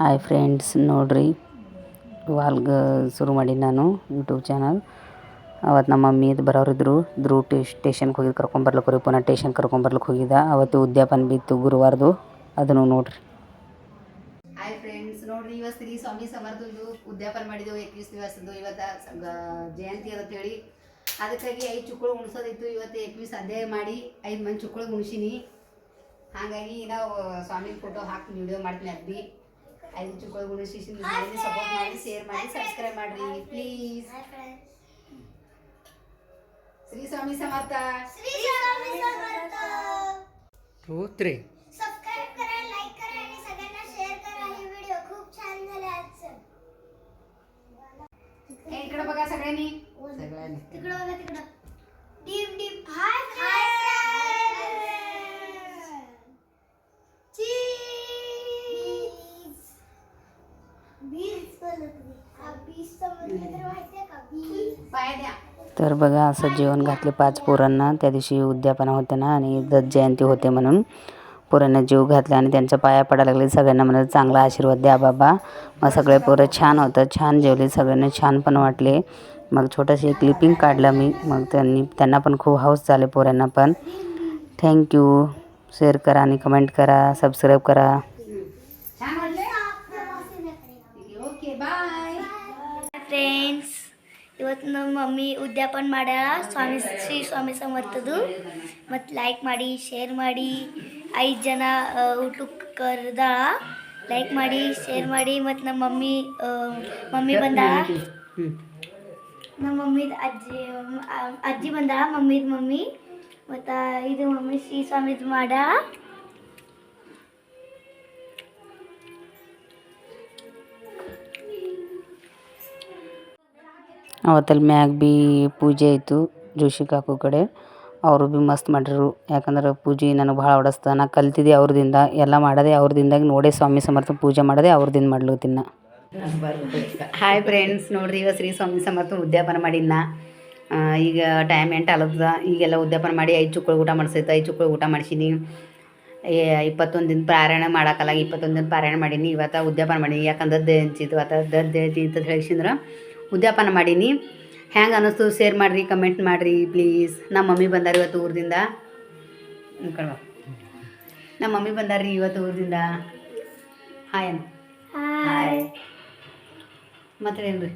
Hi friends, ನೋಡ್ರಿ. ಇವಾಗ ಶುರು ಮಾಡಿ ನಾನು ಯೂಟ್ಯೂಬ್ ಚಾನಲ್. ಅವತ್ತು ನಮ್ಮ ಮಮ್ಮಿದು ಬರೋರಿದ್ರು ಧ್ರೂ ಟೇ, ಸ್ಟೇಷನ್ಗೆ ಹೋಗಿ ಕರ್ಕೊಂಬರ್ಲಿಕ್ಕೆ ರೀ ಪುನಃ ಟೇಷನ್ ಕರ್ಕೊಂಬರ್ಲಿಕ್ಕೆ ಹೋಗಿದ್ದ ಅವತ್ತು ಉದ್ಯಾಪನ ಬಿತ್ತು, ಗುರುವಾರದು. ಅದನ್ನು ನೋಡ್ರಿ. ಹಾಯ್ ಫ್ರೆಂಡ್ಸ್, ನೋಡ್ರಿ ಇವತ್ತು ಶ್ರೀ ಸ್ವಾಮಿ ಸಮರ್ಥದ್ದು ಉದ್ಯಾಪನ ಮಾಡಿದೆವು ಎಕ್ಕಿಸ್ ದಿವಸದ್ದು. ಇವತ್ತು ಜಯಂತಿ ಅಂತ ಹೇಳಿ ಅದಕ್ಕಾಗಿ ಐದು ಚುಕ್ಕಳು ಉಣ್ಸೋದಿತ್ತು. ಇವತ್ತು ಎಕ್ವಿಸ್ ಅದೇ ಮಾಡಿ, ಐದು ಮಂದಿ ಚುಕ್ಕಳು ಉಣ್ಸಿನಿ. ಹಾಗಾಗಿ ನಾವು ಸ್ವಾಮಿ ಫೋಟೋ ಹಾಕಿ ವಿಡಿಯೋ ಮಾಡ್ತೀನಿ ಅದ್ಬಿ. ಐದು ಚುಕ್ಕಳು ಉಣಿಸಿ ಸಪೋರ್ಟ್ ಮಾಡಿ ಶೇರ್ ಮಾಡಿ ಸಬ್ಸ್ಕ್ರೈಬ್ ಮಾಡ್ರಿ please Shri Swami Samarth two three subscribe करा लाईक करा आणि सगळ्यांना शेअर करा हे व्हिडिओ खूप छान झाले आजचं हे इकडे बघा सगळ्यांनी सगळ्यांनी तिकडं बघा तिकडं तर बघा असं जेवण घातले पाच पोरांना. त्या दिवशी उद्यापना होते ना आणि दत्त जयंती होते म्हणून. पोरांना जीव घातला आणि त्यांच्या पाया पडायला लागले. सगळ्यांना म्हणत चांगला आशीर्वाद द्या बाबा. मग सगळे पोरं छान होतं छान जेवले. सगळ्यांना छान पण वाटले. मग छोटंशी एक क्लिपिंग काढलं मी. मग त्यांनी त्यांना पण खूप हाऊस झाले पोरांना पण. थँक्यू शेअर करा आणि कमेंट करा. सबस्क्राईब करा. ओके बाय ಫ್ರೆಂಡ್ಸ್ ಇವತ್ತು ನಮ್ಮ ಮಮ್ಮಿ ಉದ್ಯಾಪನ ಮಾಡ್ಯಾಳ ಸ್ವಾಮಿ ಶ್ರೀ ಸ್ವಾಮಿ ಸಮರ್ಥದು. ಮತ್ತು ಲೈಕ್ ಮಾಡಿ ಶೇರ್ ಮಾಡಿ ಐದು ಜನ ಊಟಕ್ಕೆ ಕರೆದಾಳ ಲೈಕ್ ಮಾಡಿ ಶೇರ್ ಮಾಡಿ ಮತ್ತು ನಮ್ಮ ಮಮ್ಮಿ ಮಮ್ಮಿ ಬಂದಾಳ. ನಮ್ಮ ಮಮ್ಮಿದ ಅಜ್ಜಿ ಅಜ್ಜಿ ಬಂದಾಳ ಮಮ್ಮಿದ ಮಮ್ಮಿ. ಮತ್ತು ಇದು ಮಮ್ಮಿ ಶ್ರೀ ಸ್ವಾಮಿದು ಮಾಡ್ಯಾಳ. ಅವತ್ತಲ್ಲಿ ಮ್ಯಾಗ ಭೀ ಪೂಜೆ ಇತ್ತು ಜೋಶಿ ಕಾಕು ಕಡೆ. ಅವರು ಭೀ ಮಸ್ತ್ ಮಾಡಿರು ಯಾಕಂದ್ರೆ ಪೂಜೆ ನನಗೆ ಭಾಳ ಹೊಡಸ್ತ. ನಾ ಕಲ್ತಿದ್ದೆ ಅವ್ರದಿಂದ. ಎಲ್ಲ ಮಾಡೋದೇ ಅವ್ರದಿಂದಾಗಿ ನೋಡೇ ಸ್ವಾಮಿ ಸಮರ್ಥ ಪೂಜೆ ಮಾಡೋದೇ ಅವ್ರದಿಂದ ಮಾಡ್ಲತ್ತೀನಿ ಹಾಯ್ ಫ್ರೆಂಡ್ಸ್ ನೋಡ್ರಿ ಈಗ ಶ್ರೀ ಸ್ವಾಮಿ ಸಮರ್ಥ ಉದ್ಯಾಪನ ಮಾಡಿನ ಈಗ ಟೈಮ್ ಎಂಟು ಅಲದ ಈಗೆಲ್ಲ ಉದ್ಯಾಪನ ಮಾಡಿ ಐದು ಚುಕ್ಕಳು ಊಟ ಮಾಡಿಸೈತೆ. ಐದು ಚುಕ್ಕಳು ಊಟ ಮಾಡಿಸೀನಿ. ಇಪ್ಪತ್ತೊಂದು ದಿನ ಪಾರಾಯಣ ಮಾಡೋಕ್ಕಲ್ಲ ಇಪ್ಪತ್ತೊಂದು ದಿನ ಪಾರಾಯಣ ಮಾಡೀನಿ. ಇವತ್ತು ಉದ್ಯಾಪನ ಮಾಡೀನಿ. ಯಾಕಂದ್ರೆ ಜಯಂತಿ ಇವತ್ತು ಅಂತ ಹೇಳಿಸಿದ್ರೆ ಉದ್ಯಾಪನ ಮಾಡೀನಿ. ಹ್ಯಾಂಗೆ ಅನ್ನಿಸ್ತು? ಶೇರ್ ಮಾಡಿರಿ ಕಮೆಂಟ್ ಮಾಡಿರಿ ಪ್ಲೀಸ್ ನಮ್ಮ ಮಮ್ಮಿ ಬಂದಾರ ಇವತ್ತು ಊರಿಂದ ನಮ್ಮ ಮಮ್ಮಿ ಬಂದಾರ್ರಿ ಇವತ್ತು ಊರಿಂದ ಹಾಯ್ ಹಾಯ್ ಮತ್ತೆ ಏನ್ರಿ